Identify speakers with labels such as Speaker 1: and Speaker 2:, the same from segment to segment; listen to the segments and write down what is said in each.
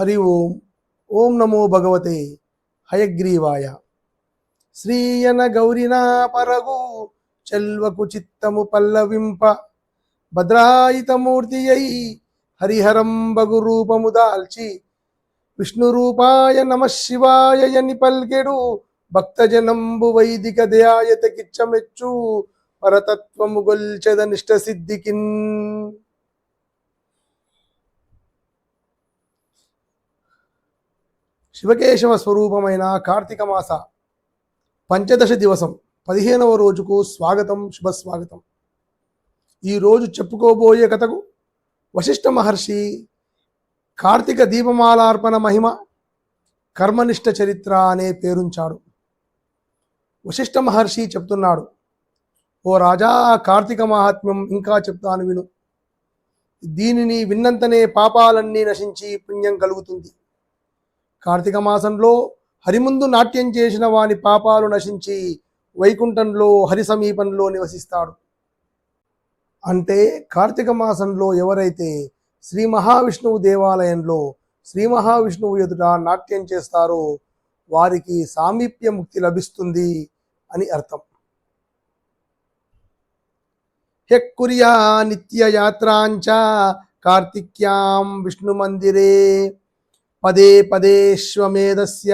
Speaker 1: హరి ఓం. ఓం నమో భగవతే హయగ్రీవాయ. శ్రీయన గౌరినా పరగు చెల్వకు చిత్తము పల్లవింప. భద్రాయితమూర్తి అయి హరిహరం బగు రూపము దాల్చి. విష్ణు రూపాయ నమ శివాయ అని పల్కెడు భక్తజనంబు వైదిక దయాయత కిచ్చమెచ్చు పరతత్వము గొల్చెద నిష్ట సిద్ధికిన్. శివకేశవ స్వరూపమైన కార్తీక మాస పంచదశ దివసం పదిహేనవ రోజుకు స్వాగతం శుభస్వాగతం. ఈరోజు చెప్పుకోబోయే కథకు వశిష్ఠ మహర్షి కార్తీక దీపమాలార్పణ మహిమ కర్మనిష్ట చరిత్ర అనే పేరుంచాడు. వశిష్ఠ మహర్షి చెప్తున్నాడు ఓ రాజా కార్తీక మహాత్మ్యం ఇంకా చెప్తాను విను. దీనిని విన్నంతనే పాపాలన్నీ నశించి పుణ్యం కలుగుతుంది. కార్తీక మాసంలో హరిముందు నాట్యం చేసిన వాని పాపాలు నశించి వైకుంఠంలో హరి సమీపంలో నివసిస్తాడు. అంటే కార్తీక మాసంలో ఎవరైతే శ్రీ మహావిష్ణువు దేవాలయంలో శ్రీ మహావిష్ణువు ఎదుట నాట్యం చేస్తారో వారికి సామీప్య ముక్తి లభిస్తుంది అని అర్థం. హెక్కుర్యా నిత్యయాత్రాంచ కార్తిక్యాం విష్ణు మందిరే పదే పదేశ్వమేధస్య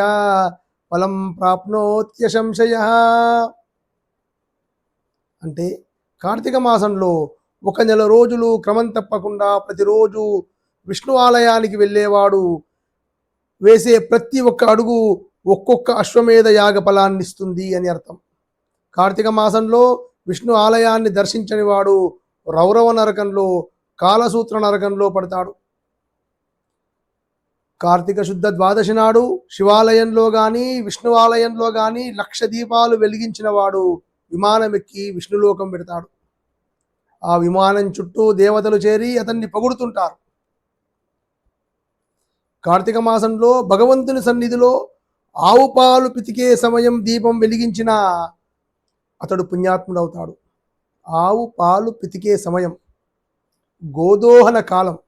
Speaker 1: ఫలం ప్రాప్నోత్య సంశయ. అంటే కార్తీక మాసంలో ఒక నెల రోజులు క్రమం తప్పకుండా ప్రతిరోజు విష్ణు ఆలయానికి వెళ్ళేవాడు వేసే ప్రతి ఒక్క అడుగు ఒక్కొక్క అశ్వమేధ యాగ ఫలాన్ని ఇస్తుంది అని అర్థం. కార్తీక మాసంలో విష్ణు ఆలయాన్ని దర్శించని వాడు రౌరవ నరకంలో కాలసూత్ర నరకంలో పడతాడు. కార్తీక శుద్ధ ద్వాదశి నాడు శివాలయంలో కానీ విష్ణువాలయంలో కానీ లక్ష దీపాలు వెలిగించిన వాడు విమానం ఎక్కి విష్ణులోకం పెడతాడు. ఆ విమానం చుట్టూ దేవతలు చేరి అతన్ని పొగుడుతుంటారు. కార్తీక మాసంలో భగవంతుని సన్నిధిలో ఆవు పాలు పితికే సమయం దీపం వెలిగించిన అతడు పుణ్యాత్ముడవుతాడు. ఆవు పాలు పితికే సమయం. గోదోహన కాలం.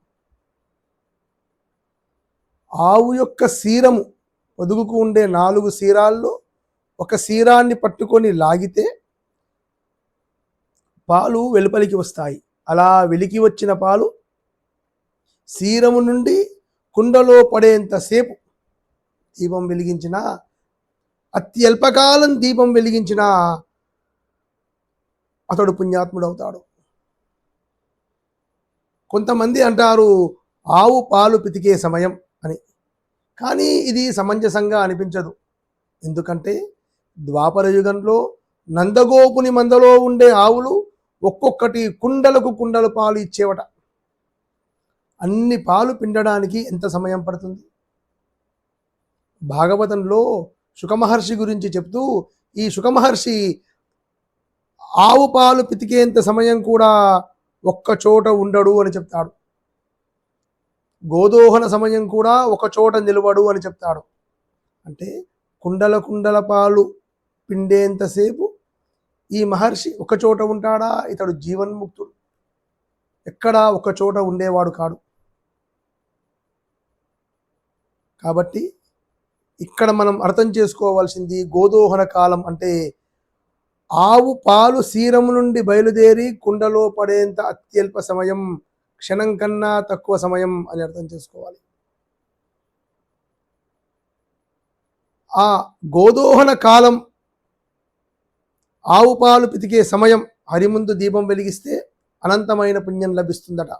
Speaker 1: ఆవు యొక్క సీరము పొదుగుకు ఉండే నాలుగు సీరాల్లో ఒక సీరాన్ని పట్టుకొని లాగితే పాలు వెలుపలికి వస్తాయి. అలా వెలికి వచ్చిన పాలు సీరము నుండి కుండలో పడేంతసేపు దీపం వెలిగించిన అత్యల్పకాలం దీపం వెలిగించిన అతడు పుణ్యాత్ముడవుతాడు. కొంతమంది అంటారు ఆవు పాలు పితికే సమయం. అని. కానీ ఇది సమంజసంగా అనిపించదు. ఎందుకంటే ద్వాపర యుగంలో నందగోపుని మందలో ఉండే ఆవులు ఒక్కొక్కటి కుండలకు కుండలు పాలు ఇచ్చేవట. అన్ని పాలు పిండడానికి ఎంత సమయం పడుతుంది? భాగవతంలో శుకమహర్షి గురించి చెప్తూ ఈ శుకమహర్షి ఆవు పాలు పితికేంత సమయం కూడా ఒక్క చోట ఉండడు అని చెప్తాడు. గోదోహన సమయం కూడా ఒక చోట నిలబడు అని చెప్తాడు. అంటే కుండల కుండల పాలు పిండేంతసేపు ఈ మహర్షి ఒక చోట ఉంటాడా? ఇతడు జీవన్ముక్తుడు ఎక్కడా ఒక చోట ఉండేవాడు కాడు. కాబట్టి ఇక్కడ మనం అర్థం చేసుకోవాల్సింది గోదోహన కాలం అంటే ఆవు పాలు సీరము నుండి బయలుదేరి కుండలో పడేంత అత్యల్ప సమయం క్షణం కన్నా తక్కువ సమయం అని అర్థం చేసుకోవాలి. ఆ గోదోహన కాలం ఆవు పాలు పితికే సమయం హరిముందు దీపం వెలిగిస్తే అనంతమైన పుణ్యం లభిస్తుందట.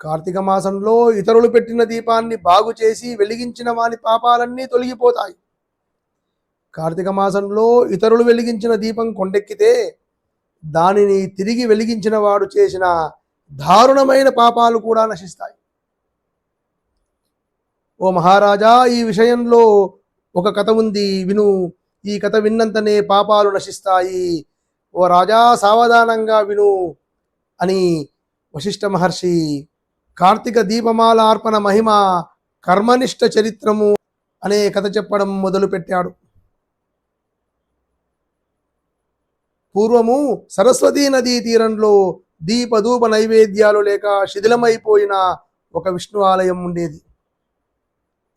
Speaker 1: కార్తీక మాసంలో ఇతరులు పెట్టిన దీపాన్ని బాగు చేసి వెలిగించిన వాని పాపాలన్నీ తొలగిపోతాయి. కార్తీక మాసంలో ఇతరులు వెలిగించిన దీపం కొండెక్కితే దానిని తిరిగి వెలిగించిన వాడు చేసిన దారుణమైన పాపాలు కూడా నశిస్తాయి. ఓ మహారాజా ఈ విషయంలో ఒక కథ ఉంది. విను. ఈ కథ విన్నంతనే పాపాలు నశిస్తాయి. ఓ రాజా సావధానంగా విను అని వశిష్ఠ మహర్షి కార్తీక దీపమాల అర్పణ మహిమ కర్మనిష్ట చరిత్రము అనే కథ చెప్పడం మొదలుపెట్టాడు. పూర్వము సరస్వతీ నదీ తీరంలో దీపధూప నైవేద్యాలు లేక శిథిలమైపోయిన ఒక విష్ణు ఆలయం ఉండేది.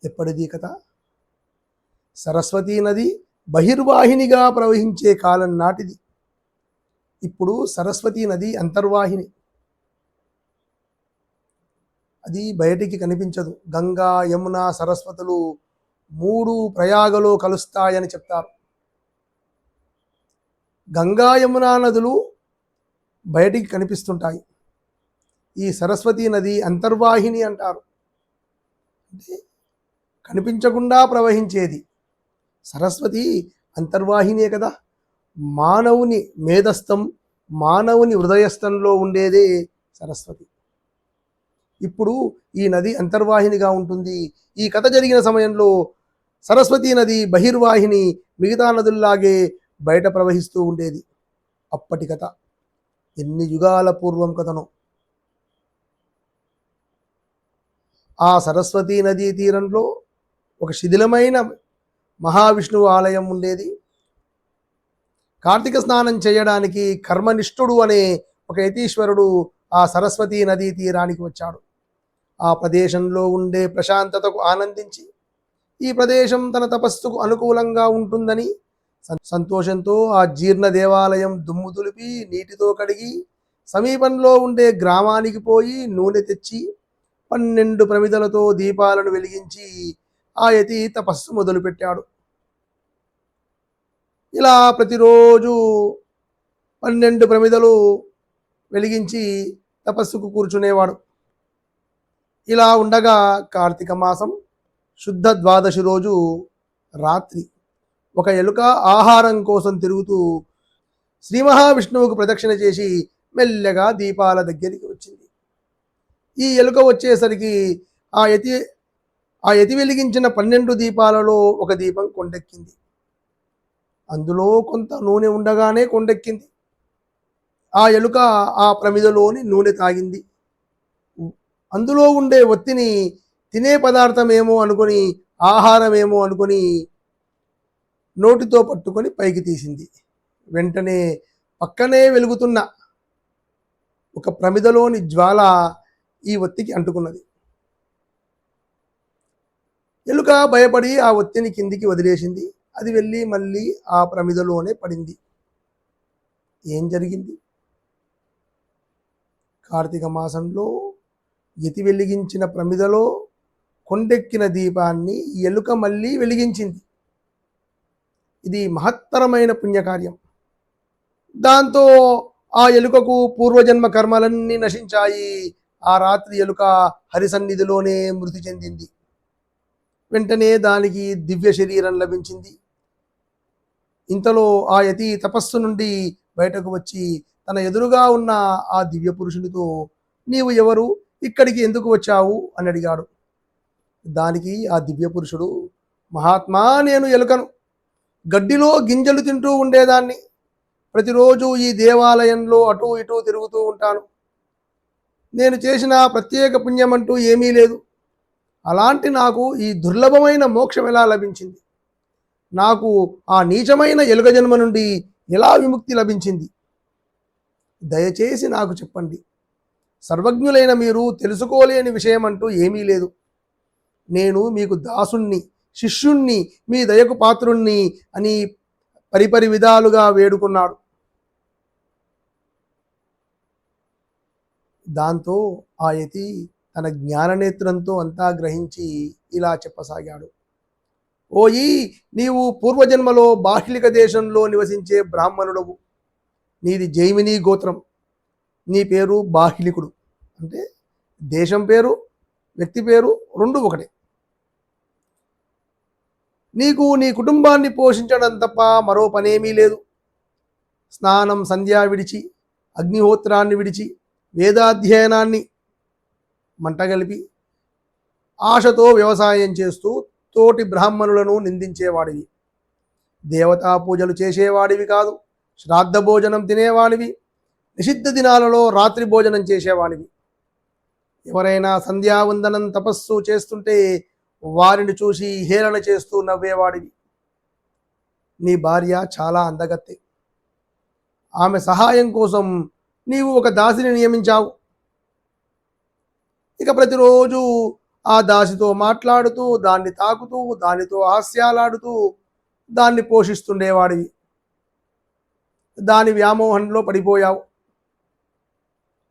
Speaker 1: ఎప్పటిది కథ? సరస్వతీ నది బహిర్వాహినిగా ప్రవహించే కాలం నాటిది. ఇప్పుడు సరస్వతీ నది అంతర్వాహిని. అది బయటికి కనిపించదు. గంగా యమున సరస్వతులు మూడు ప్రయాగలో కలుస్తాయని చెప్తారు. గంగా యమునా నదులు బయటికి కనిపిస్తుంటాయి. ఈ సరస్వతీ నది అంతర్వాహిని అంటారు. అంటే కనిపించకుండా ప్రవహించేది. సరస్వతి అంతర్వాహినే కదా. మానవుని మేధస్థం మానవుని హృదయస్థంలో ఉండేదే సరస్వతి. ఇప్పుడు ఈ నది అంతర్వాహినిగా ఉంటుంది. ఈ కథ జరిగిన సమయంలో సరస్వతీ నది బహిర్వాహిని మిగతా నదుల్లాగే బయట ప్రవహిస్తూ ఉండేది. అప్పటి కథ. ఎన్ని యుగాల పూర్వం కథను ఆ సరస్వతీ నదీ తీరంలో ఒక శిథిలమైన మహావిష్ణువు ఆలయం ఉండేది. కార్తీక స్నానం చేయడానికి కర్మనిష్ఠుడు అనే ఒక యతీశ్వరుడు ఆ సరస్వతీ నదీ తీరానికి వచ్చాడు. ఆ ప్రదేశంలో ఉండే ప్రశాంతతకు ఆనందించి ఈ ప్రదేశం తన తపస్సుకు అనుకూలంగా ఉంటుందని సంతోషంతో ఆ జీర్ణ దేవాలయం దుమ్ము దులిపి నీటితో కడిగి సమీపంలో ఉండే గ్రామానికి పోయి నూనె తెచ్చి పన్నెండు ప్రమిదలతో దీపాలను వెలిగించి ఆ యతి తపస్సు మొదలుపెట్టాడు. ఇలా ప్రతిరోజు పన్నెండు ప్రమిదలు వెలిగించి తపస్సుకు కూర్చునేవాడు. ఇలా ఉండగా కార్తీక మాసం శుద్ధ ద్వాదశి రోజు రాత్రి. ఒక ఎలుక ఆహారం కోసం తిరుగుతూ శ్రీ మహావిష్ణువుకు ప్రదక్షిణ చేసి మెల్లగా దీపాల దగ్గరికి వచ్చింది. ఈ ఎలుక వచ్చేసరికి ఆ యతి ఆ యతి వెలిగించిన పన్నెండు దీపాలలో ఒక దీపం కొండెక్కింది. అందులో కొంత నూనె ఉండగానే కొండెక్కింది. ఆ ఎలుక ఆ ప్రమిదలోని నూనె తాగింది. అందులో ఉండే ఒత్తిని తినే పదార్థమేమో అనుకొని ఆహారమేమో అనుకొని నోటితో పట్టుకొని పైకి తీసింది. వెంటనే పక్కనే వెలుగుతున్న ఒక ప్రమిదలోని జ్వాల ఈ ఒత్తికి అంటుకున్నది. ఎలుక భయపడి ఆ ఒత్తిని కిందికి వదిలేసింది. అది వెళ్ళి మళ్ళీ ఆ ప్రమిదలోనే పడింది. ఏం జరిగింది? కార్తీక మాసంలో యతి వెలిగించిన ప్రమిదలో కొండెక్కిన దీపాన్ని ఎలుక మళ్ళీ వెలిగించింది. ఇది మహత్తరమైన పుణ్యకార్యం. దాంతో ఆ ఎలుకకు పూర్వజన్మ కర్మలన్నీ నశించాయి. ఆ రాత్రి ఎలుక హరిసన్నిధిలోనే మృతి చెందింది. వెంటనే దానికి దివ్య శరీరం లభించింది. ఇంతలో ఆ యతి తపస్సు నుండి బయటకు వచ్చి తన ఎదురుగా ఉన్న ఆ దివ్య పురుషునితో నీవు ఎవరు? ఇక్కడికి ఎందుకు వచ్చావు? అని అడిగాడు. దానికి ఆ దివ్య పురుషుడు మహాత్మా నేను ఎలుకను. గడ్డిలో గింజలు తింటూ ఉండేదాన్ని. ప్రతిరోజు ఈ దేవాలయంలో అటు ఇటు తిరుగుతూ ఉంటాను. నేను చేసిన ప్రత్యేక పుణ్యం అంటూ ఏమీ లేదు. అలాంటి నాకు ఈ దుర్లభమైన మోక్షం ఎలా లభించింది? నాకు ఆ నీచమైన ఎలుగ జన్మ నుండి ఎలా విముక్తి లభించింది? దయచేసి నాకు చెప్పండి. సర్వజ్ఞులైన మీరు తెలుసుకోలేని విషయం అంటూ ఏమీ లేదు. నేను మీకు దాసుణ్ణి. శిష్యుణ్ణి మీ దయకు పాత్రుణ్ణి అని పరిపరి విధాలుగా వేడుకున్నాడు. దాంతో ఆ యతి తన జ్ఞాననేత్రంతో అంతా గ్రహించి ఇలా చెప్పసాగాడు. ఓయి నీవు పూర్వజన్మలో బాహ్లిక దేశంలో నివసించే బ్రాహ్మణుడవు. నీది జైమిని గోత్రం. నీ పేరు బాహ్లికుడు. అంటే దేశం పేరు వ్యక్తి పేరు రెండు ఒకటే. నీకు నీ కుటుంబాన్ని పోషించడం తప్ప మరో పనేమీ లేదు. స్నానం సంధ్యా విడిచి అగ్నిహోత్రాన్ని విడిచి వేదాధ్యయనాన్ని మంటగలిపి ఆశతో వ్యవసాయం చేస్తూ తోటి బ్రాహ్మణులను నిందించేవాడివి. దేవతా పూజలు చేసేవాడివి కాదు శ్రాద్ధ భోజనం తినేవాడివి నిషిద్ధ దినాలలో రాత్రి భోజనం చేసేవాడివి. ఎవరైనా సంధ్యావందనం తపస్సు చేస్తుంటే వారిని చూసి హేళన చేస్తూ నవ్వేవాడివి. నీ భార్య చాలా అందగత్తె. ఆమె సహాయం కోసం నీవు ఒక దాసిని నియమించావు. ఇక ప్రతిరోజు ఆ దాసితో మాట్లాడుతూ దాన్ని తాకుతూ దానితో హాస్యాలాడుతూ దాన్ని పోషిస్తుండేవాడివి. దాని వ్యామోహంలో పడిపోయావు.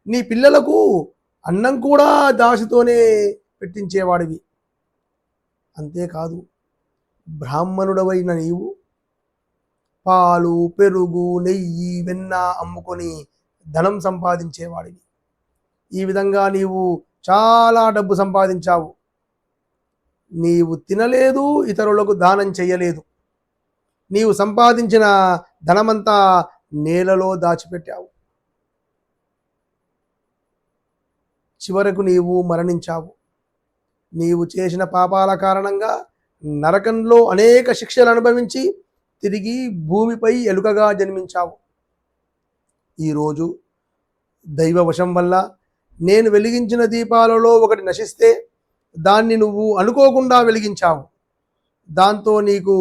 Speaker 1: నీ పిల్లలకు అన్నం కూడా దాసితోనే పెట్టించేవాడివి. అంతేకాదు బ్రాహ్మణుడవైన నీవు పాలు పెరుగు నెయ్యి వెన్న అమ్ముకొని ధనం సంపాదించేవాడివి. ఈ విధంగా నీవు చాలా డబ్బు సంపాదించావు. నీవు తినలేదు ఇతరులకు దానం చేయలేదు. నీవు సంపాదించిన ధనమంతా నేలలో దాచిపెట్టావు. చివరకు నీవు మరణించావు. నీవు చేసిన పాపాల కారణంగా నరకంలో అనేక శిక్షలు అనుభవించి తిరిగి భూమిపై ఎలుకగా జన్మించావు. ఈరోజు దైవవశం వల్ల నేను వెలిగించిన దీపాలలో ఒకటి నశిస్తే దాన్ని నువ్వు అనుకోకుండా వెలిగించావు. దాంతో నీకు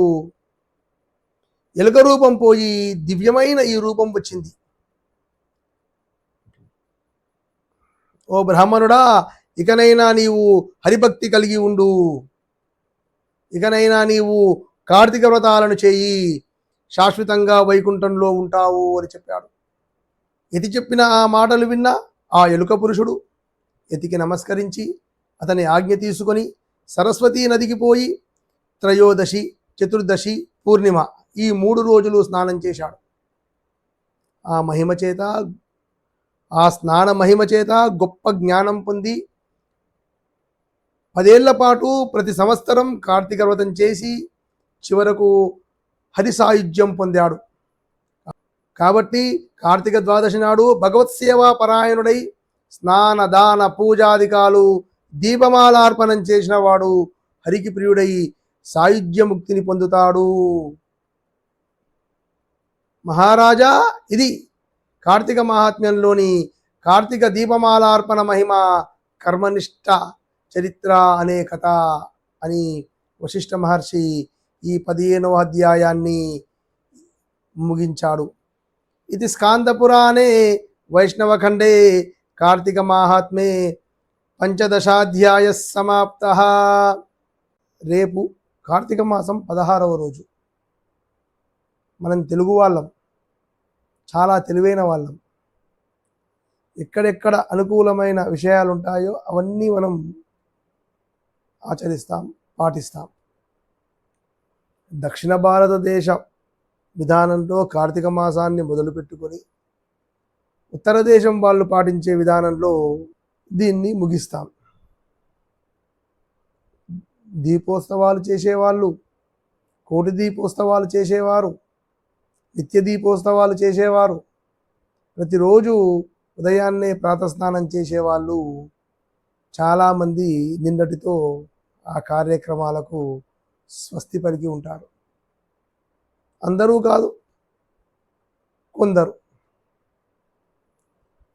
Speaker 1: ఎలుక రూపం పోయి దివ్యమైన ఈ రూపం వచ్చింది. ఓ బ్రాహ్మణుడా ఇకనైనా నీవు హరిభక్తి కలిగి ఉండు. ఇకనైనా నీవు కార్తీక వ్రతాలను చేయి. శాశ్వతంగా వైకుంఠంలో ఉంటావు అని చెప్పాడు. ఎతి చెప్పిన ఆ మాటలు విన్న ఆ ఎలుక పురుషుడు ఎతికి నమస్కరించి అతని ఆజ్ఞ తీసుకొని సరస్వతీ నదికి పోయి త్రయోదశి చతుర్దశి పూర్ణిమ ఈ మూడు రోజులు స్నానం చేశాడు. ఆ మహిమ చేత ఆ స్నాన మహిమ చేత గొప్ప జ్ఞానం పొంది పదేళ్ళ పాటు ప్రతి సంవత్సరం కార్తీక వ్రతం చేసి చివరకు హరి సాయుధ్యం పొందాడు. కాబట్టి కార్తీక ద్వాదశి నాడు భగవత్ సేవా పరాయణుడై స్నాన దాన పూజాదికాలు దీపమాలార్పణం చేసిన వాడు హరికి ప్రియుడై సాయుధ్య ముక్తిని పొందుతాడు. మహారాజా ఇది కార్తీక మహాత్మ్యంలోని కార్తీక దీపమాలార్పణ మహిమ కర్మనిష్ట. చరిత్ర అనే కథ అని వశిష్ఠ మహర్షి ఈ పదిహేనవ అధ్యాయాన్ని ముగించాడు. ఇది స్కాందపురాణే వైష్ణవఖండే కార్తీక మాహాత్మే పంచదశాధ్యాయ సమాప్త. రేపు కార్తీక మాసం పదహారవ రోజు. మనం తెలుగు వాళ్ళం చాలా తెలివైన వాళ్ళం. ఎక్కడెక్కడ అనుకూలమైన విషయాలు ఉంటాయో అవన్నీ మనం ఆచరిస్తాం పాటిస్తాం. దక్షిణ భారతదేశ విధానంలో కార్తీక మాసాన్ని మొదలుపెట్టుకొని ఉత్తర దేశం వాళ్ళు పాటించే విధానంలో దీన్ని ముగిస్తాం. దీపోత్సవాలు చేసేవాళ్ళు కోటి దీపోత్సవాలు చేసేవారు నిత్య దీపోత్సవాలు చేసేవారు ప్రతిరోజు ఉదయాన్నే ప్రాతస్నానం చేసేవాళ్ళు చాలామంది నిన్నటితో ఆ కార్యక్రమాలకు స్వస్తి పలికి ఉంటారు. అందరూ కాదు కొందరు.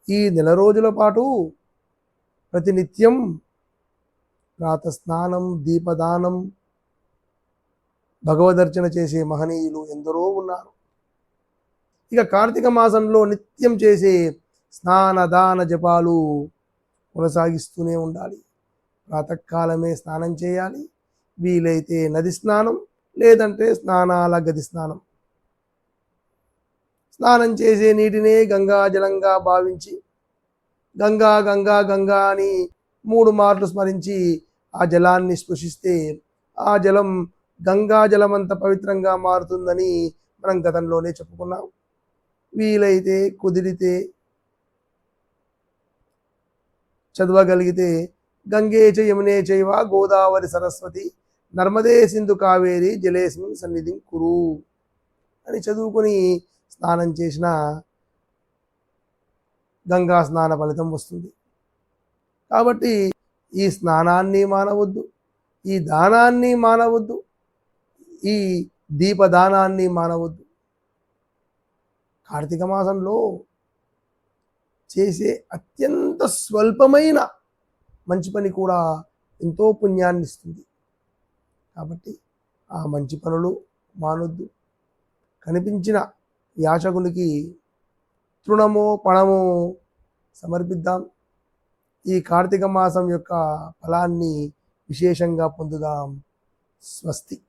Speaker 1: ఈ నెల రోజుల పాటు ప్రతినిత్యం ప్రాతస్నానం దీపదానం భగవదర్చన చేసే మహనీయులు ఎందరో ఉన్నారు. ఇక కార్తీక మాసంలో నిత్యం చేసే స్నాన దాన జపాలు కొనసాగిస్తూనే ఉండాలి. ప్రాతకాలమే స్నానం చేయాలి. వీలైతే నది స్నానం లేదంటే స్నానాల గది స్నానం. స్నానం చేసే నీటినే గంగా జలంగా భావించి గంగా గంగా గంగా అని మూడు మార్లు స్మరించి ఆ జలాన్ని స్పృశిస్తే ఆ జలం గంగా జలం అంత పవిత్రంగా మారుతుందని మనం గతంలోనే చెప్పుకున్నాం. వీలైతే కుదిరితే చదవగలిగితే గంగే చ యమునే చైవ గోదావరి సరస్వతి నర్మదే సింధు కావేరి జలేస్మిన్ సన్నిధిం కురు అని చదువుకొని స్నానం చేసిన గంగా స్నాన ఫలితం వస్తుంది. కాబట్టి ఈ స్నానాన్ని మానవద్దు ఈ దానాన్ని మానవద్దు ఈ దీపదానాన్ని మానవద్దు. కార్తీక మాసంలో చేసే అత్యంత స్వల్పమైన మంచి పని కూడా ఎంతో పుణ్యాన్ని ఇస్తుంది. కాబట్టి ఆ మంచి పనులు మానొద్దు. కనిపించిన యాచకునికి తృణమో పణమో సమర్పిద్దాం. ఈ కార్తీక మాసం యొక్క ఫలాన్ని విశేషంగా పొందుదాం. స్వస్తి.